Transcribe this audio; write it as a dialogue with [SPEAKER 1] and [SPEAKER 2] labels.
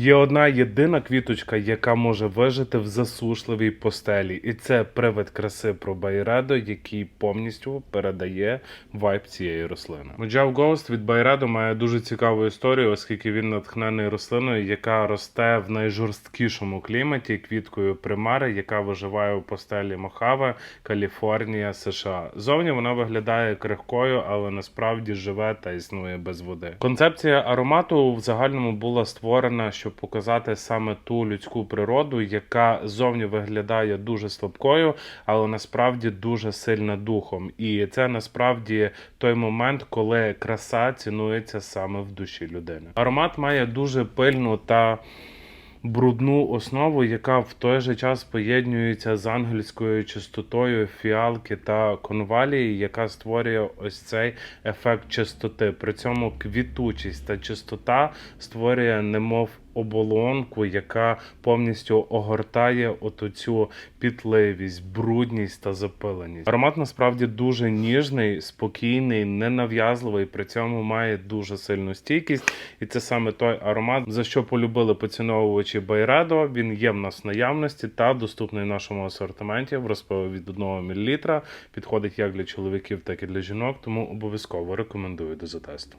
[SPEAKER 1] Є одна єдина квіточка, яка може вижити в засушливій постелі, і це привид краси про Байредо, який повністю передає вайб цієї рослини. Моджав Ghost від Байредо має дуже цікаву історію, оскільки він натхнений рослиною, яка росте в найжорсткішому кліматі, квіткою примари, яка виживає у постелі Мохаве, Каліфорнія, США. Зовні вона виглядає крихкою, але насправді живе та існує без води. Концепція аромату в загальному була створена, щоб показати саме ту людську природу, яка зовні виглядає дуже слабкою, але насправді дуже сильна духом. І це насправді той момент, коли краса цінується саме в душі людини. Аромат має дуже пильну та брудну основу, яка в той же час поєднується з ангельською чистотою фіалки та конвалії, яка створює ось цей ефект чистоти. При цьому квітучість та чистота створює немов оболонку, яка повністю огортає оту цю пітливість, брудність та запиленість. Аромат насправді дуже ніжний, спокійний, ненав'язливий, при цьому має дуже сильну стійкість. І це саме той аромат, за що полюбили поціновувачі Байредо. Він є в нас в наявності та доступний в нашому асортименті в розпилі від 1 мл. Підходить як для чоловіків, так і для жінок, тому обов'язково рекомендую до затесту.